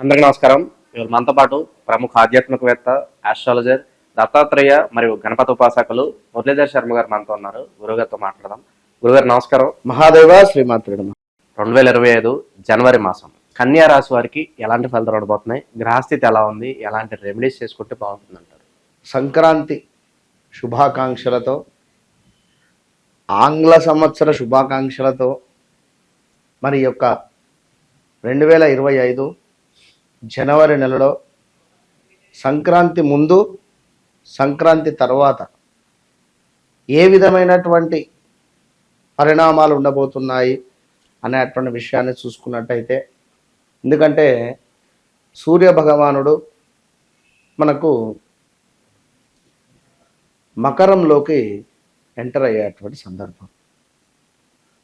అందరికీ నమస్కారం. ఇవాళ మనతో పాటు ప్రముఖ ఆధ్యాత్మికవేత్త ఆస్ట్రాలజర్ దత్తాత్రేయ మరియు గణపతి ఉపాసకులు మురళీధర్ శర్మ గారు మనతో ఉన్నారు. గురుగారితో మాట్లాడదాం. గురుగారు నమస్కారం. మహాదేవ శ్రీమాత్రుడు రెండు వేల ఇరవై ఐదు జనవరి మాసం. కన్యా రాశి వారికి ఎలాంటి ఫలితాలు ఉండబోతున్నాయి గ్రహస్థితి ఎలా ఉంది? ఎలాంటి రెమెడీస్ చేసుకుంటే బాగుంటుంది అంటారు సంక్రాంతి శుభాకాంక్షలతో ఆంగ్ల సంవత్సర శుభాకాంక్షలతో మరి యొక్క రెండు వేల ఇరవై ఐదు జనవరి నెలలో సంక్రాంతి ముందు సంక్రాంతి తర్వాత ఏ విధమైనటువంటి పరిణామాలు ఉండబోతున్నాయి అనేటువంటి విషయాన్ని చూసుకున్నట్టయితే ఎందుకంటే సూర్య భగవానుడు మనకు మకరంలోకి ఎంటర్ అయ్యేటువంటి సందర్భం.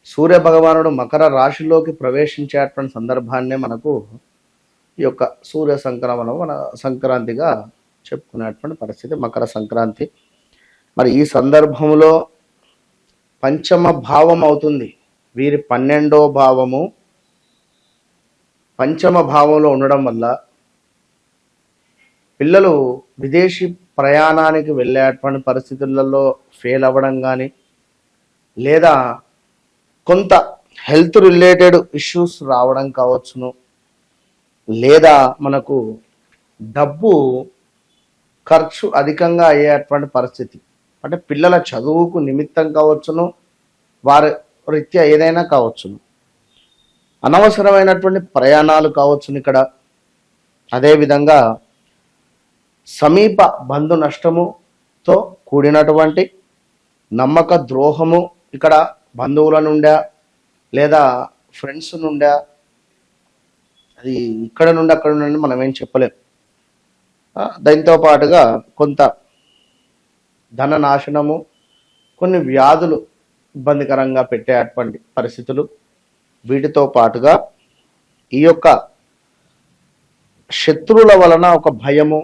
సూర్య భగవానుడు మకర రాశిలోకి ప్రవేశించేటువంటి సందర్భాన్నే మనకు ఈ యొక్క సూర్య సంక్రమణం మన సంక్రాంతిగా చెప్పుకునేటువంటి పరిస్థితి మకర సంక్రాంతి. మరి ఈ సందర్భంలో పంచమ భావం అవుతుంది. వీరి పన్నెండో భావము పంచమ భావంలో ఉండడం వల్ల పిల్లలు విదేశీ ప్రయాణానికి వెళ్ళేటువంటి పరిస్థితులలో ఫెయిల్ అవ్వడం కానీ లేదా కొంత హెల్త్ రిలేటెడ్ ఇష్యూస్ రావడం కావచ్చును. లేదా మనకు డబ్బు ఖర్చు అధికంగా అయ్యేటువంటి పరిస్థితి. అంటే పిల్లల చదువుకు నిమిత్తం కావచ్చును వారి రీత్యా ఏదైనా కావచ్చును. అనవసరమైనటువంటి ప్రయాణాలు కావచ్చును ఇక్కడ. అదేవిధంగా సమీప బంధు నష్టముతో కూడినటువంటి నమ్మక ద్రోహము ఇక్కడ బంధువుల నుండా లేదా ఫ్రెండ్స్ నుండా అది ఇక్కడ నుండి అక్కడ నుండి మనం ఏం చెప్పలేం. దాంతో పాటుగా కొంత ధన నాశనము కొన్ని వ్యాధులు ఇబ్బందికరంగా పెట్టేటువంటి పరిస్థితులు వీటితో పాటుగా ఈ యొక్క శత్రువుల వలన ఒక భయము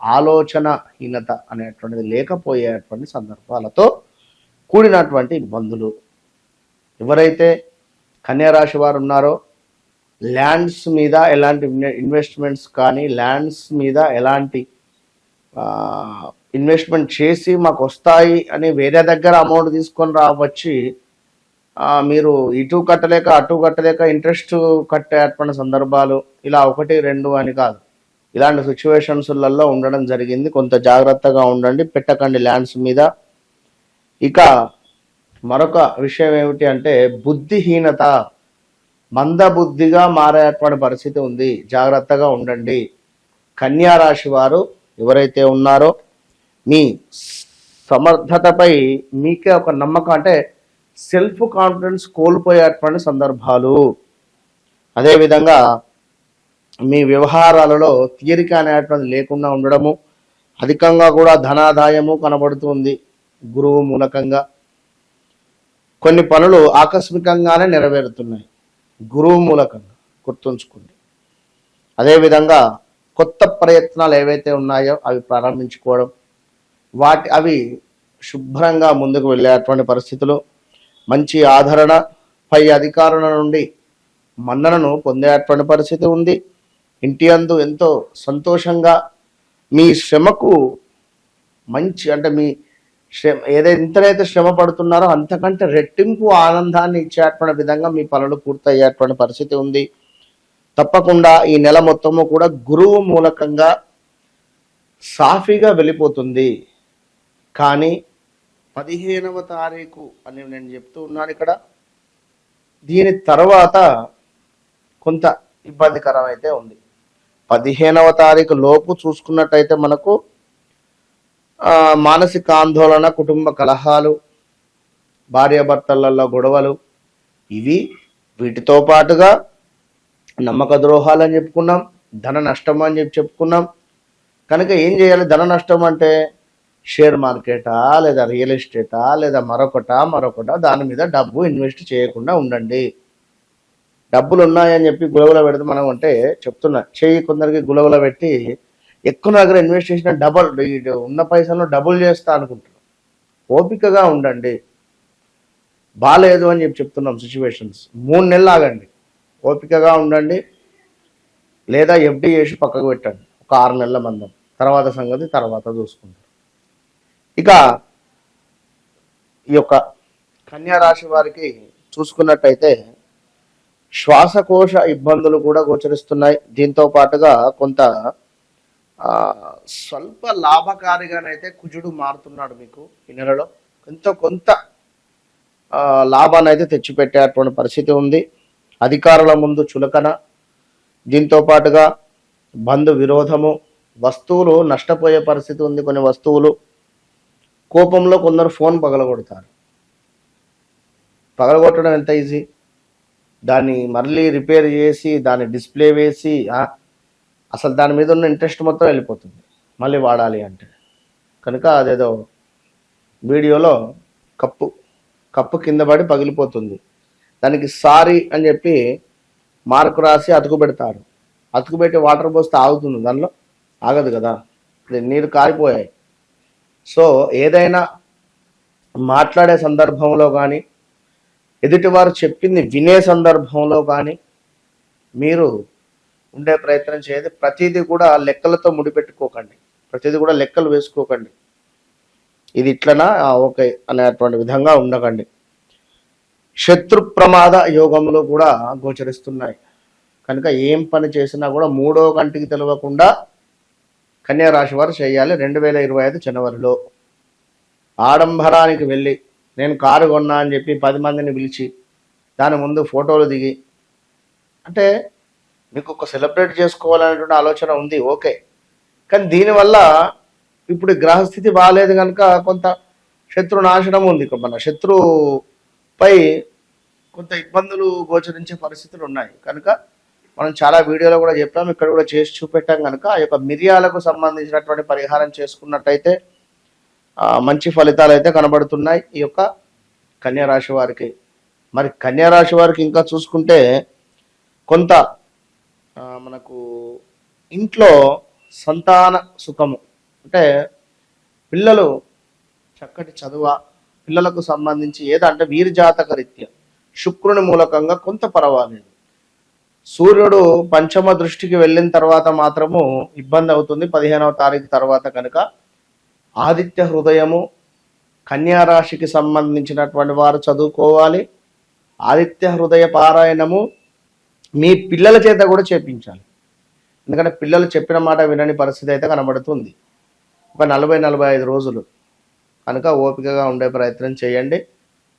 ఆలోచనహీనత అనేటువంటిది లేకపోయేటువంటి సందర్భాలతో కూడినటువంటి ఇబ్బందులు ఎవరైతే కన్యా రాశి వారు ఉన్నారో ల్యాండ్స్ మీద ఎలాంటి ఇన్వెస్ట్మెంట్స్ కానీ ల్యాండ్స్ మీద ఎలాంటి ఇన్వెస్ట్మెంట్ చేసి మాకు వస్తాయి అని వేరే దగ్గర అమౌంట్ తీసుకొని రావచ్చి మీరు ఇటు కట్టలేక అటు కట్టలేక ఇంట్రెస్ట్ కట్టేటువంటి సందర్భాలు ఇలా ఒకటి రెండు అని కాదు. ఇలాంటి సిచ్యువేషన్స్లలో ఉండడం జరిగింది. కొంత జాగ్రత్తగా ఉండండి. పెట్టకండి ల్యాండ్స్ మీద. ఇక మరొక విషయం ఏమిటి అంటే బుద్ధిహీనత మందబుద్ధిగా మారేటువంటి పరిస్థితి ఉంది. జాగ్రత్తగా ఉండండి. కన్యా రాశి వారు ఎవరైతే ఉన్నారో మీ సమర్థతపై మీకే ఒక నమ్మకం అంటే సెల్ఫ్ కాన్ఫిడెన్స్ కోల్పోయేటువంటి సందర్భాలు. అదేవిధంగా మీ వ్యవహారాలలో తీరిక అనేటువంటి లేకుండా ఉండడము అధికంగా కూడా ధనాదాయము కనబడుతుంది గురువు మూలకంగా. కొన్ని పనులు ఆకస్మికంగానే నెరవేరుతున్నాయి. గురువు మూలకంగా గుర్తుంచుకోండి. అదేవిధంగా కొత్త ప్రయత్నాలు ఏవైతే ఉన్నాయో అవి ప్రారంభించుకోవడం వాటి అవి శుభ్రంగా ముందుకు వెళ్ళేటువంటి పరిస్థితులు మంచి ఆదరణ పై అధికారుల నుండి మన్ననను పొందేటువంటి పరిస్థితి ఉంది. ఇంటి అందు ఎంతో సంతోషంగా మీ శ్రమకు మంచి అంటే మీ శ్రమ ఏదైతే ఎంతనైతే శ్రమ పడుతున్నారో అంతకంటే రెట్టింపు ఆనందాన్ని ఇచ్చేటువంటి విధంగా మీ పనులు పూర్తయ్యేటువంటి పరిస్థితి ఉంది. తప్పకుండా ఈ నెల మొత్తము కూడా గురువు మూలకంగా సాఫీగా వెళ్ళిపోతుంది. కానీ పదిహేనవ తారీఖు అని నేను చెప్తూ ఉన్నాను ఇక్కడ. దీని తర్వాత కొంత ఇబ్బందికరం అయితే ఉంది. పదిహేనవ తారీఖు లోపు చూసుకున్నట్టయితే మనకు మానసిక ఆందోళన కుటుంబ కలహాలు భార్యాభర్తలలో గొడవలు ఇవి వీటితో పాటుగా నమ్మక ద్రోహాలు అని చెప్పుకున్నాం ధన నష్టం అని చెప్పి చెప్పుకున్నాం. కనుక ఏం చేయాలి? ధన నష్టం అంటే షేర్ మార్కెటా లేదా రియల్ ఎస్టేటా లేదా మరొకట మరొకట దాని మీద డబ్బు ఇన్వెస్ట్ చేయకుండా ఉండండి. డబ్బులు ఉన్నాయని చెప్పి గులవల పెడితే మనం అంటే చెప్తున్నా. చేయి కొందరికి గులవలో పెట్టి ఎక్కువ దగ్గర ఇన్వెస్ట్ చేసిన డబల్ ఉన్న పైసలను డబుల్ చేస్తా అనుకుంటున్నాం. ఓపికగా ఉండండి. బాగాలేదు అని చెప్పి చెప్తున్నాం సిచ్యువేషన్స్ మూడు నెలలు ఆగండి. ఓపికగా ఉండండి. లేదా ఎఫ్డి చేసి పక్కకు పెట్టండి. ఒక ఆరు నెలల మందం. తర్వాత సంగతి తర్వాత చూసుకుంటారు ఇక ఈ యొక్క కన్యా రాశి వారికి చూసుకున్నట్టయితే శ్వాసకోశ ఇబ్బందులు కూడా గోచరిస్తున్నాయి. దీంతో పాటుగా కొంత స్వల్ప లాభకారిగానైతే కుజుడు మారుతున్నాడు మీకు ఈ నెలలో. కొంత కొంత లాభాన్ని అయితే తెచ్చిపెట్టేటువంటి పరిస్థితి ఉంది. అధికారుల ముందు చులకన. దీంతో పాటుగా బంధు విరోధము వస్తువులు నష్టపోయే పరిస్థితి ఉంది కొన్ని వస్తువులు. కోపంలో కొందరు ఫోన్ పగలగొడతారు. పగలగొట్టడం ఎంత ఈజీ? దాన్ని మళ్ళీ రిపేర్ చేసి దాన్ని డిస్ప్లే వేసి అసలు దాని మీద ఉన్న ఇంట్రెస్ట్ మొత్తం వెళ్ళిపోతుంది. మళ్ళీ వాడాలి అంటే. కనుక అదేదో వీడియోలో కప్పు కప్పు కింద పడి పగిలిపోతుంది. దానికి సారీ అని చెప్పి మార్కు రాసి అతుకు పెడతారు. అతుకు పెట్టి వాటర్ పోస్తే ఆగుతుంది. దానిలో ఆగదు కదా. నీరు కారిపోయాయి. సో ఏదైనా మాట్లాడే సందర్భంలో కానీ ఎదుటివారు చెప్పింది వినే సందర్భంలో కానీ మీరు ఉండే ప్రయత్నం చేయండి. ప్రతిదీ కూడా లెక్కలతో ముడిపెట్టుకోకండి. ప్రతిదీ కూడా లెక్కలు వేసుకోకండి. ఇది ఇట్లనా? ఓకే. అనేటువంటి విధంగా ఉండకండి. శత్రు ప్రమాద యోగంలో కూడా గోచరిస్తున్నాయి. కనుక ఏం పని చేసినా కూడా మూడో కంటికి తెలియకుండా కన్యా రాశి వారు చేయాలి. రెండు వేల ఇరవై ఐదు జనవరిలో. ఆడంబరానికి వెళ్ళి నేను కారు కొన్నా అని చెప్పి పది మందిని పిలిచి దాని ముందు ఫోటోలు దిగి అంటే మీకు ఒక సెలబ్రేట్ చేసుకోవాలనేటువంటి ఆలోచన ఉంది ఓకే. కానీ దీనివల్ల ఇప్పుడు గ్రహస్థితి బాగాలేదు కనుక కొంత శత్రు నాశనం ఉంది మన శత్రుపై కొంత ఇబ్బందులు గోచరించే పరిస్థితులు ఉన్నాయి. కనుక మనం చాలా వీడియోలో కూడా చెప్పాం ఇక్కడ కూడా చేసి చూపెట్టాం కనుక ఆ యొక్క మిరియాలకు సంబంధించినటువంటి పరిహారం చేసుకున్నట్టయితే మంచి ఫలితాలు అయితే కనబడుతున్నాయి ఈ యొక్క కన్యా రాశి వారికి. మరి కన్యా రాశి వారికి ఇంకా చూసుకుంటే కొంత మనకు ఇంట్లో సంతాన సుఖము. అంటే పిల్లలు చక్కటి చదువ పిల్లలకు సంబంధించి ఏదంటే వీరజాతక రీత్యా శుక్రుని మూలకంగా కొంత పర్వాలేదు. సూర్యుడు పంచమ దృష్టికి వెళ్ళిన తర్వాత మాత్రము ఇబ్బంది అవుతుంది. పదిహేనవ తారీఖు తర్వాత కనుక ఆదిత్య హృదయము కన్యా రాశికి సంబంధించినటువంటి వారు చదువుకోవాలి. ఆదిత్య హృదయ పారాయణము మీ పిల్లల చేత కూడా చేపించాలి. ఎందుకంటే పిల్లలు చెప్పిన మాట వినని పరిస్థితి అయితే కనబడుతుంది. ఒక నలభై నలభై ఐదు రోజులు కనుక ఓపికగా ఉండే ప్రయత్నం చేయండి.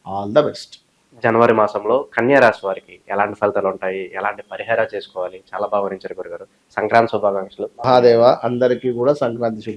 All the best. జనవరి మాసంలో కన్యా రాశి వారికి ఎలాంటి ఫలితాలు ఉంటాయి? ఎలాంటి పరిహారాలు చేసుకోవాలి? చాలా బాగా వివరించారు గురుగారు. సంక్రాంతి శుభాకాంక్షలు. మహాదేవ అందరికీ కూడా సంక్రాంతి శుభ